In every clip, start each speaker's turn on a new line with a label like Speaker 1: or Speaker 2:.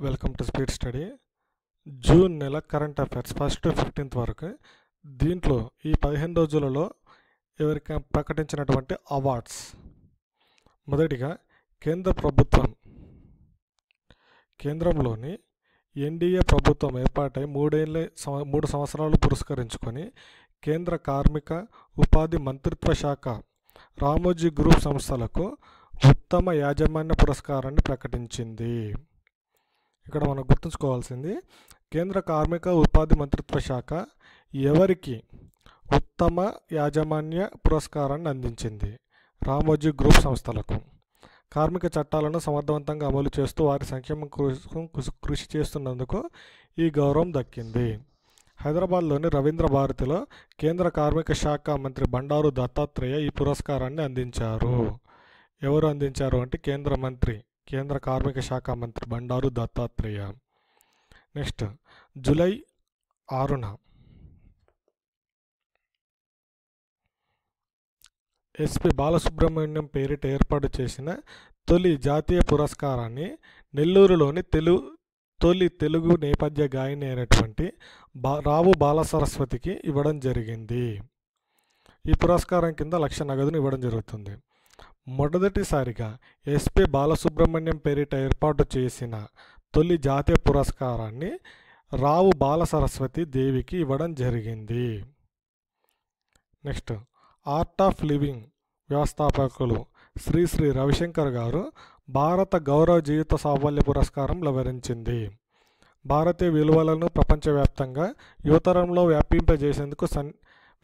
Speaker 1: Welcome to speed study June నెల current affairs first fifteenth వరకు దీంట్లో ఈ పదిహేను రోజులలో ఎవరికి ప్రకటించినటువంటి అవార్డ్స్ మొదటిగా కేంద్ర ప్రభుత్వం. కేంద్రంలోని ఎన్డీఏ ప్రభుత్వం ఏర్పాటై మూడేళ్ళ సంవ- మూడు సంవత్సరాలు పురస్కరించుకొని కేంద్ర కార్మిక ఉపాధి మంత్రిత్వ శాఖ రామోజీ గ్రూప్ సంస్థలకు ఉత్తమ యాజమాన్య పురస్కారాన్ని ప్రకటించింది. ఇక్కడ మనం గుర్తుంచుకోవాల్సింది కేంద్ర కార్మిక ఉపాధి మంత్రిత్వ శాఖ ఎవరికి ఉత్తమ యాజమాన్య పురస్కారాన్ని అందించింది? రామోజీ గ్రూప్ సంస్థలకు. కార్మిక చట్టాలను సమర్థవంతంగా అమలు చేస్తూ వారి సంక్షేమం కోసం కృషి- కృషి చేస్తున్నందుకు ఈ గౌరవం దక్కింది. హైదరాబాద్లోని రవీంద్ర భారతిలో కేంద్ర కార్మిక శాఖ మంత్రి బండారు దత్తాత్రేయ ఈ పురస్కారాన్ని అందించారు. ఎవరు అందించారు అంటే కేంద్ర మంత్రి కేంద్ర కార్మిక శాఖ మంత్రి బండారు దత్తాత్రేయ నెక్స్ట్ జూలై ఆరున ఎస్పి బాలసుబ్రహ్మణ్యం పేరిట ఏర్పాటు చేసిన తొలి జాతీయ పురస్కారాన్ని నెల్లూరులోని తెలు తొలి తెలుగు నేపథ్య గాయని అయినటువంటి బా రావు బాలసరస్వతికి ఇవ్వడం జరిగింది. ఈ పురస్కారం కింద లక్ష నగదును ఇవ్వడం జరుగుతుంది. మొదటిసారిగా ఎస్పి బాలసుబ్రహ్మణ్యం పేరిట ఏర్పాటు చేసిన తొలి జాతీయ పురస్కారాన్ని రావు బాల సరస్వతి దేవికి ఇవ్వడం జరిగింది. నెక్స్ట్ ఆర్ట్ ఆఫ్ లివింగ్ వ్యవస్థాపకులు శ్రీ శ్రీ రవిశంకర్ గారు భారత గౌరవ జీవిత సాఫల్య పురస్కారం వివరించింది. భారతీయ విలువలను ప్రపంచవ్యాప్తంగా యువతరంలో వ్యాపింపజేసేందుకు సన్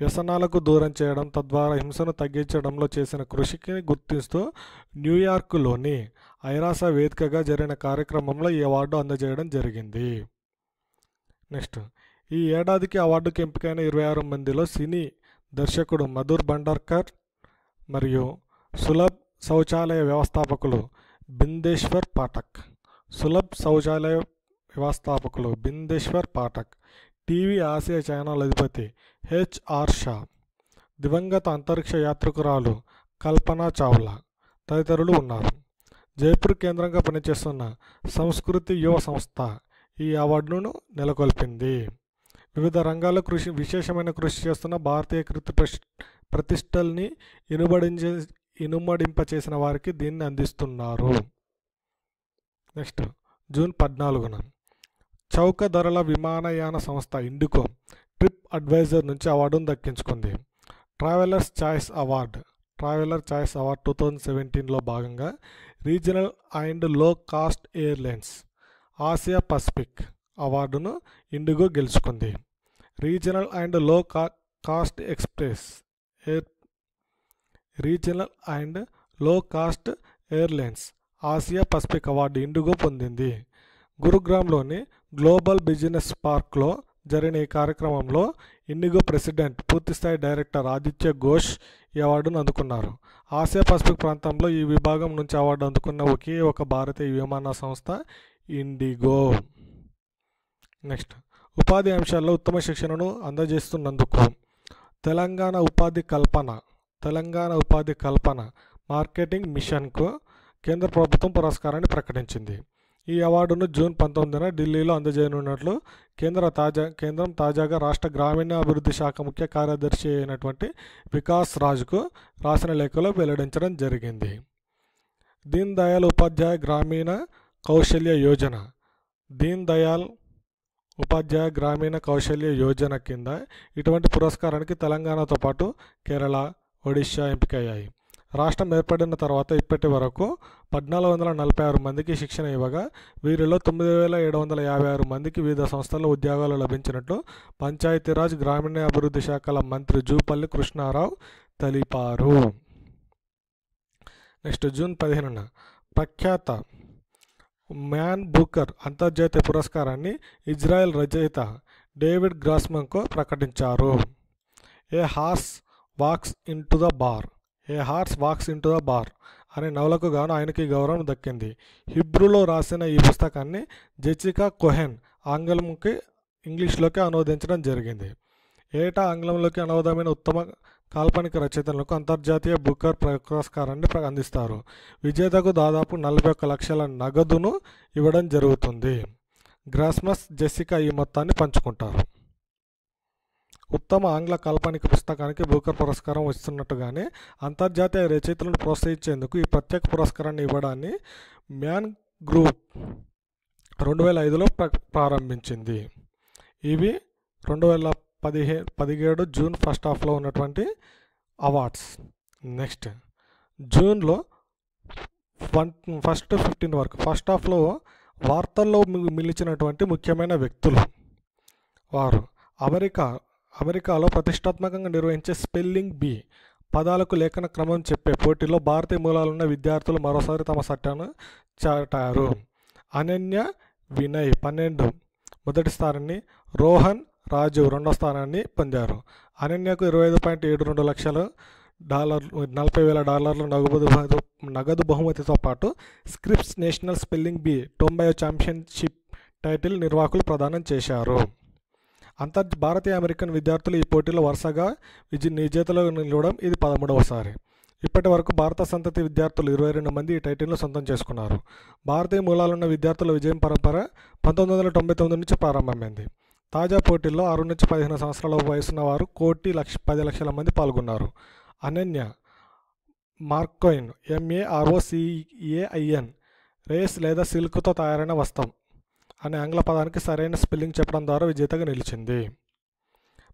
Speaker 1: వ్యసనాలకు దూరం చేయడం తద్వారా హింసను తగ్గించడంలో చేసిన కృషికి గుర్తిస్తూ న్యూయార్క్లోని ఐరాస వేదికగా జరిగిన కార్యక్రమంలో ఈ అవార్డు అందజేయడం జరిగింది. నెక్స్ట్ ఈ ఏడాదికి అవార్డుకి ఎంపికైన ఇరవై ఆరు మందిలో సినీ దర్శకుడు మధుర్ భండార్కర్ మరియు సులభ్ శౌచాలయ వ్యవస్థాపకులు బిందేశ్వర్ పాఠక్. సులభ్ శౌచాలయ వ్యవస్థాపకులు Bindeshwar Pathak. TV Asia channel అధిపతి హెచ్ఆర్ షా దివంగత అంతరిక్ష యాత్రికురాలు కల్పనా చావ్లా తదితరులు ఉన్నారు. జైపూర్ కేంద్రంగా పనిచేస్తున్న సంస్కృతి యువ సంస్థ ఈ అవార్డును నెలకొల్పింది. వివిధ రంగాల్లో కృషి విశేషమైన కృషి చేస్తున్న భారతీయ కృతి ప్రతిష్టల్ని ఇనుబడించే ఇనుమడింపచేసిన వారికి దీన్ని అందిస్తున్నారు. నెక్స్ట్ జూన్ పద్నాలుగున చౌక ధరల విమానయాన సంస్థ ఇండికో ట్రిప్ అడ్వైజర్ నుంచి అవార్డును దక్కించుకుంది. Travellers choice award. Traveller choice award two thousand సెవెంటీన్లో భాగంగా regional and low cost airlines Asia Pacific అవార్డును ఇండిగో గెలుచుకుంది. రీజనల్ అండ్లో కా cost express air regional and low cost airlines Asia Pacific award IndiGo పొందింది. గురుగ్రామ్లోని గ్లోబల్ బిజినెస్ పార్క్లో జరిగిన ఈ కార్యక్రమంలో ఇండిగో ప్రెసిడెంట్ పూర్తిస్థాయి డైరెక్టర్ ఆదిత్య ఘోష్ ఈ అవార్డును అందుకున్నారు. ఆసియా పసిఫిక్ ప్రాంతంలో ఈ విభాగం నుంచి అవార్డు అందుకున్న ఒకే ఒక భారతీయ విమాన సంస్థ ఇండిగో. నెక్స్ట్ ఉపాధి అంశాల్లో ఉత్తమ శిక్షణను అందజేస్తున్నందుకు తెలంగాణ ఉపాధి కల్పన తెలంగాణ ఉపాధి కల్పన మార్కెటింగ్ మిషన్కు కేంద్ర ప్రభుత్వం పురస్కారాన్ని ప్రకటించింది. ఈ అవార్డును జూన్ పంతొమ్మిదిన ఢిల్లీలో అందజేయనున్నట్లు కేంద్ర తాజా కేంద్రం తాజాగా రాష్ట్ర గ్రామీణ అభివృద్ధి శాఖ ముఖ్య కార్యదర్శి అయినటువంటి వికాస్ రాజుకు రాసిన లేఖలో వెల్లడించడం జరిగింది. దీన్ దయాళ్ ఉపాధ్యాయ గ్రామీణ కౌశల్య యోజన. దీన్ దయాళ్ ఉపాధ్యాయ గ్రామీణ కౌశల్య యోజన కింద ఇటువంటి పురస్కారానికి తెలంగాణతో పాటు కేరళ ఒడిశా ఎంపికయ్యాయి. రాష్ట్రం ఏర్పడిన తర్వాత ఇప్పటి వరకు పద్నాలుగు వందల నలభై ఆరు మందికి శిక్షణ ఇవ్వగా వీరిలో తొమ్మిది వేల ఏడు వందల యాభై ఆరు మందికి వివిధ సంస్థల్లో ఉద్యోగాలు లభించినట్లు పంచాయతీరాజ్ గ్రామీణ అభివృద్ధి శాఖల మంత్రి జూపల్లి కృష్ణారావు తెలిపారు. నెక్స్ట్ జూన్ పదిహేనున ప్రఖ్యాత మ్యాన్ బూకర్ అంతర్జాతీయ పురస్కారాన్ని ఇజ్రాయెల్ రచయిత డేవిడ్ గ్రాస్మన్కు ప్రకటించారు. A horse walks into the bar. A horse walks into the bar అనే నవలకు గాను ఆయనకి గౌరవం దక్కింది. హిబ్రూలో రాసిన ఈ పుస్తకాన్ని జెసికా కొహెన్ ఆంగ్లంకి ఇంగ్లీష్లోకి అనువదించడం జరిగింది. ఏటా ఆంగ్లంలోకి అనువాదమైన ఉత్తమ కాల్పనిక రచయితలకు అంతర్జాతీయ బుకర్ పురస్కారాన్ని ప్ర- అందిస్తారు. విజేతకు దాదాపు నలభై ఒక్క లక్షల నగదును ఇవ్వడం జరుగుతుంది. గ్రాస్మస్ జెసికా ఈ మొత్తాన్ని పంచుకుంటారు. ఉత్తమ ఆంగ్ల కాల్పనిక పుస్తకానికి బూకర్ పురస్కారం వస్తున్నట్టుగానే అంతర్జాతీయ రచయితలను ప్రోత్సహించేందుకు ఈ ప్రత్యేక పురస్కారాన్ని ఇవ్వడాన్ని మ్యాన్ గ్రూప్ రెండు వేల ఐదులో ప్ర ప్రారంభించింది. ఇవి రెండు వేల పదిహే పదిహేడు జూన్ ఫస్ట్ హాఫ్లో ఉన్నటువంటి అవార్డ్స్. నెక్స్ట్ జూన్లో వన్ ఫస్ట్ ఫిఫ్టీన్ వరకు ఫస్ట్ హాఫ్లో వార్తల్లో మిలిచినటువంటి ముఖ్యమైన వ్యక్తులు వారు. అమెరికా అమెరికాలో ప్రతిష్టాత్మకంగా నిర్వహించే స్పెల్లింగ్ బీ పదాలకు లేఖన క్రమం చెప్పే పోటీలో భారతీయ మూలాలున్న విద్యార్థులు మరోసారి తమ సట్టాను చాటారు. అనన్య వినయ్ పన్నెండు మొదటి స్థానాన్ని రోహన్ రాజు రెండో స్థానాన్ని పొందారు. అనన్యకు ఇరవై ఐదు పాయింట్ ఏడు రెండు లక్షలు డాలర్లు నలభై వేల డాలర్ల నగదు నగదు బహుమతితో పాటు స్క్రిప్స్ నేషనల్ స్పెల్లింగ్ బి తొంభై ఛాంపియన్షిప్ టైటిల్ నిర్వాహకులు ప్రదానం చేశారు. అంతర్ భారతీయ అమెరికన్ విద్యార్థులు ఈ పోటీలో వరుసగా విజయ విజేతలో నిలవడం ఇది పదమూడవసారి ఇప్పటి వరకు భారత సంతతి విద్యార్థులు ఇరవై రెండు మంది ఈ టైటిల్ను సొంతం చేసుకున్నారు. భారతీయ మూలాలున్న విద్యార్థుల విజయం పరంపర పంతొమ్మిది వందల తొంభై తొమ్మిది నుంచి ప్రారంభమైంది. తాజా పోటీల్లో ఆరు నుంచి పదిహేను సంవత్సరాల వయసున్న వారు కోటి లక్ష పది లక్షల మంది పాల్గొన్నారు. అనన్య మార్కోయిన్ ఎంఏఆర్ఓసిఏఐఎన్ రేస్ లేదా సిల్క్తో తయారైన వస్త్రం. అనే ఆంగ్ల పదానికి సరైన స్పెల్లింగ్ చెప్పడం ద్వారా విజేతగా నిలిచింది.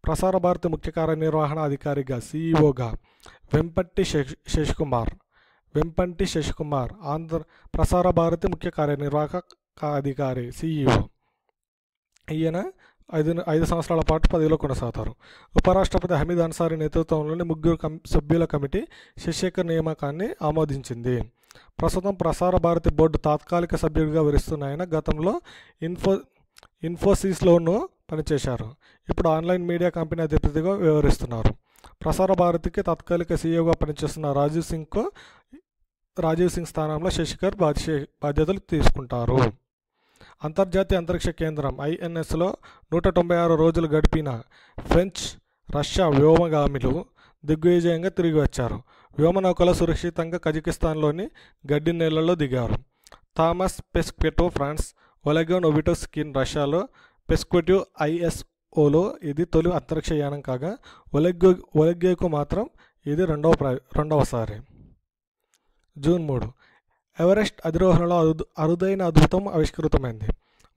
Speaker 1: ప్రసార భారతి ముఖ్య కార్యనిర్వహణ అధికారిగా సీఈఓగా వెంపట్టి శశికుమార్ వెంపంటి శశికుమార్ ఆంధ్ర ప్రసార భారతి ముఖ్య కార్యనిర్వాహక అధికారి సీఈఓ. ఈయన ఐదు ఐదు సంవత్సరాల పాటు పదవిలో కొనసాగుతారు. ఉపరాష్ట్రపతి హమీద్ అన్సారీ నేతృత్వంలోని ముగ్గురు కం సభ్యుల కమిటీ శశిశేఖర్ నియామకాన్ని ఆమోదించింది. ప్రస్తుతం ప్రసార భారతి బోర్డు తాత్కాలిక సభ్యుడిగా వరిస్తున్న ఆయన గతంలో ఇన్ఫో ఇన్ఫోసిస్లోనూ పనిచేశారు. ఇప్పుడు ఆన్లైన్ మీడియా కంపెనీ అధిపతిగా వ్యవహరిస్తున్నారు. ప్రసార భారతికి తాత్కాలిక సీఈఓగా పనిచేస్తున్న రాజీవ్ సింగ్కు రాజీవ్ సింగ్ స్థానంలో శశికర్ బాధ్య బాధ్యతలు తీసుకుంటారు. అంతర్జాతీయ అంతరిక్ష కేంద్రం ఐఎన్ఎస్లో నూట తొంభై ఆరు రోజులు గడిపిన ఫ్రెంచ్ రష్యా వ్యోమగామిలు దిగ్విజయంగా తిరిగి వచ్చారు. వ్యోమనౌకలో సురక్షితంగా కజకిస్తాన్లోని గడ్డి నేలలో దిగారు. థామస్ పెస్క్వెటో ఫ్రాన్స్ ఒలెగోన్ నొవిటో స్కిన్ రష్యాలో పెస్క్వెటివ్ ఐఎస్ఓలో ఇది తొలి అంతరిక్ష యానం కాగా ఒలెగ్గో ఒలెగేకు మాత్రం ఇది రెండవ ప్ర రెండవసారి జూన్ మూడు. ఎవరెస్ట్ అధిరోహణలో అరుదు అరుదైన అద్భుతం ఆవిష్కృతమైంది.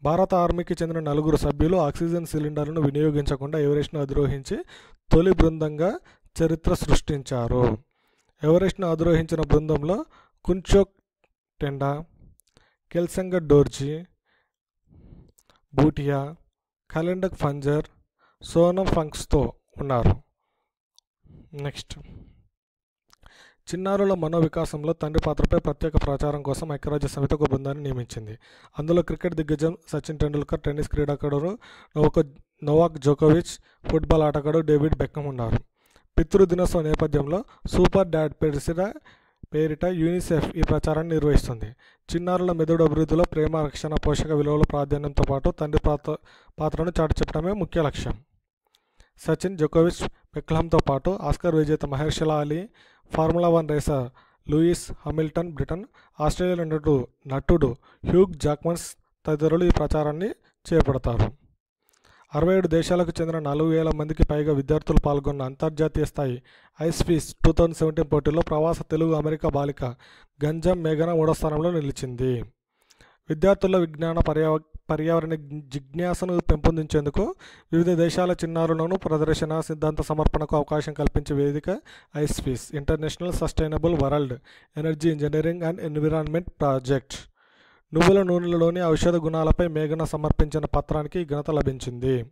Speaker 1: భారత ఆర్మీకి చెందిన నలుగురు సభ్యులు ఆక్సిజన్ సిలిండర్లను వినియోగించకుండా ఎవరెస్ట్ను అధిరోహించి తొలి బృందంగా చరిత్ర సృష్టించారు. ఎవరెస్ట్ను అధిరోహించిన బృందంలో కుంచోక్ టెండా కెల్సంగ డోర్జీ బూటియా కలెండక్ ఫంజర్ సోనం ఫంక్స్తో ఉన్నారు. నెక్స్ట్. చిన్నారుల మనోవికాసంలో తండ్రి పాత్రపై ప్రత్యేక ప్రచారం కోసం ఐక్యరాజ్య సమితి ఒక బృందాన్ని నియమించింది. అందులో క్రికెట్ దిగ్గజం సచిన్ టెండూల్కర్ టెన్నిస్ క్రీడాకారుడు నోవాక్ జోకోవిచ్ ఫుట్బాల్ ఆటగాడు డేవిడ్ బెక్కం ఉన్నారు. పితృ దినోత్సవ నేపథ్యంలో సూపర్ డాడ్ పేరిట పేరిట యూనిసెఫ్ ఈ ప్రచారాన్ని నిర్వహిస్తుంది. చిన్నారుల మెదడు అభివృద్ధిలో ప్రేమ రక్షణ పోషక విలువల ప్రాధాన్యంతో పాటు తండ్రి పాత్ర పాత్రను చాటి చెప్పడమే ముఖ్య లక్ష్యం. సచిన్ జోకోవిచ్ విక్లహంతో పాటు ఆస్కర్ విజేత Mahershala Ali Formula One racer Lewis Hamilton Britain Australia నటుడు నటుడు హ్యూగ్ జాక్మన్స్ తదితరులు ఈ ప్రచారాన్ని చేపడతారు. అరవై ఏడు దేశాలకు చెందిన నాలుగు వేల మందికి పైగా విద్యార్థులు పాల్గొన్న అంతర్జాతీయ స్థాయి ఐస్పీస్ టూ థౌజండ్ సెవెంటీన్ పోటీలో ప్రవాస తెలుగు అమెరికా బాలిక గంజం మేఘన మూడో స్థానంలో నిలిచింది. విద్యార్థుల విజ్ఞాన పర్యావ పర్యావరణ జిజ్ఞాసను పెంపొందించేందుకు వివిధ దేశాల చిన్నారులను ప్రదర్శన సిద్ధాంత సమర్పణకు అవకాశం కల్పించే వేదిక ఐస్పీస్ international sustainable world energy engineering and environment project. నువ్వుల నూనెలలోని ఔషధ గుణాలపై మేఘన సమర్పించిన పత్రానికి ఘనత లభించింది.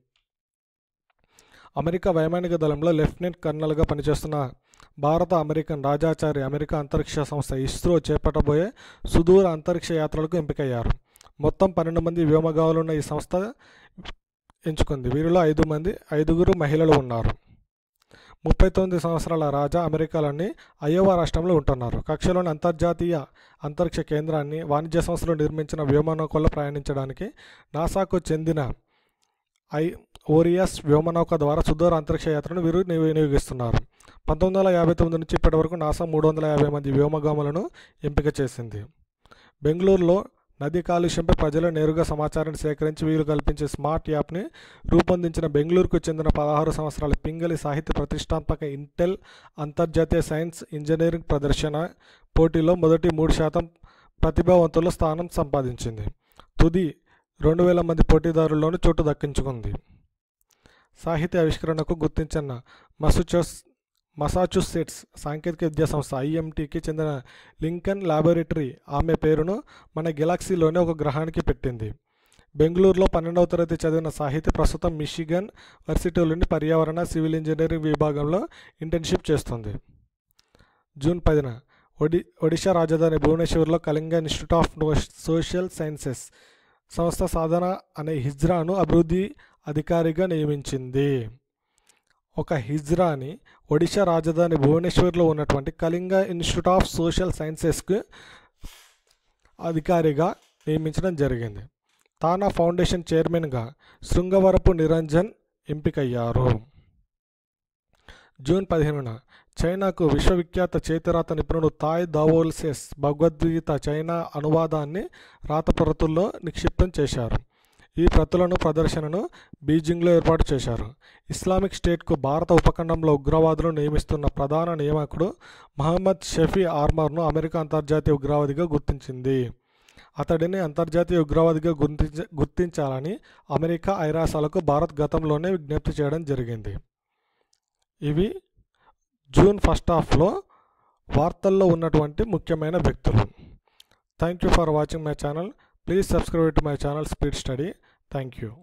Speaker 1: అమెరికా వైమానిక దళంలో లెఫ్టినెంట్ కర్నల్గా పనిచేస్తున్న భారత అమెరికన్ రాజాచారి అమెరికా అంతరిక్ష సంస్థ ఇస్రో చేపట్టబోయే సుదూర అంతరిక్ష యాత్రలకు ఎంపికయ్యారు. మొత్తం పన్నెండు మంది వ్యోమగాములున్న ఈ సంస్థ ఎంచుకుంది. వీరిలో ఐదు మంది ఐదుగురు మహిళలు ఉన్నారు. ముప్పై తొమ్మిది సంవత్సరాల రాజా అమెరికాలోని అయోవా రాష్ట్రంలో ఉంటున్నారు. కక్షలోని అంతర్జాతీయ అంతరిక్ష కేంద్రాన్ని వాణిజ్య సంస్థలు నిర్మించిన వ్యోమనౌకలో ప్రయాణించడానికి నాసాకు చెందిన ఐ ఓరియస్ వ్యోమనౌక ద్వారా సుదూర అంతరిక్ష యాత్రను వీరు వినియోగిస్తున్నారు పంతొమ్మిది వందల యాభై తొమ్మిది నుంచి ఇప్పటి వరకు నాసా మూడు వందల యాభై మంది వ్యోమగాములను ఎంపిక చేసింది. బెంగళూరులో నదీ కాలుష్యంపై ప్రజలు నేరుగా సమాచారాన్ని సేకరించి వీలు కల్పించే స్మార్ట్ యాప్ని రూపొందించిన బెంగళూరుకు చెందిన పదహారు సంవత్సరాల పింగళి సాహిత్య ప్రతిష్టాత్మక ఇంటెల్ అంతర్జాతీయ సైన్స్ ఇంజనీరింగ్ ప్రదర్శన పోటీలో మొదటి మూడు శాతం ప్రతిభావంతుల స్థానం సంపాదించింది. తుది రెండు వేల మంది పోటీదారుల్లోనూ చోటు దక్కించుకుంది. సాహిత్య ఆవిష్కరణకు గుర్తించిన మసూచోస్ మసాచుసెట్స్ సాంకేతిక విద్యా సంస్థ ఐఎంటీకి చెందిన లింకన్ ల్యాబొరేటరీ ఆమె పేరును మన గెలాక్సీలోని ఒక గ్రహానికి పెట్టింది. బెంగళూరులో పన్నెండవ తరగతి చదివిన సాహిత్య ప్రస్తుతం మిషిగన్ వర్సిటీలోని పర్యావరణ సివిల్ ఇంజనీరింగ్ విభాగంలో ఇంటర్న్షిప్ చేస్తుంది. జూన్ పదిన ఒడి ఒడిషా రాజధాని భువనేశ్వర్లో Kalinga institute of social sciences సంస్థ సాధన అనే హిజ్రాను అభివృద్ధి అధికారిగా నియమించింది. ఒక హిజ్రాని ఒడిశా రాజధాని భువనేశ్వర్లో ఉన్నటువంటి కళింగ ఇన్స్టిట్యూట్ ఆఫ్ సోషల్ సైన్సెస్కు అధికారిగా నియమించడం జరిగింది. తానా ఫౌండేషన్ చైర్మన్గా శృంగవరపు నిరంజన్ ఎంపికయ్యారు. జూన్ పదిహేనున చైనాకు విశ్వవిఖ్యాత చేతిరాత నిపుణుడు తాయ్ దావోల్సెస్ భగవద్గీత చైనా అనువాదాన్ని రాత ప్రతుల్లో నిక్షిప్తం చేశారు. ఈ ప్రతులను ప్రదర్శనను బీజింగ్లో ఏర్పాటు చేశారు. ఇస్లామిక్ స్టేట్కు భారత ఉపఖండంలో ఉగ్రవాదులు నియమిస్తున్న ప్రధాన నియామకుడు మహమ్మద్ షఫీ ఆర్మర్ను అమెరికా అంతర్జాతీయ ఉగ్రవాదిగా గుర్తించింది. అతడిని అంతర్జాతీయ ఉగ్రవాదిగా గుర్తించ గుర్తించాలని అమెరికా ఐరాసాలకు భారత్ గతంలోనే విజ్ఞప్తి చేయడం జరిగింది. ఇవి జూన్ ఫస్ట్ హాఫ్లో వార్తల్లో ఉన్నటువంటి ముఖ్యమైన వ్యక్తులు. Thank you for watching my channel. Please subscribe to my channel Speed Study. Thank you.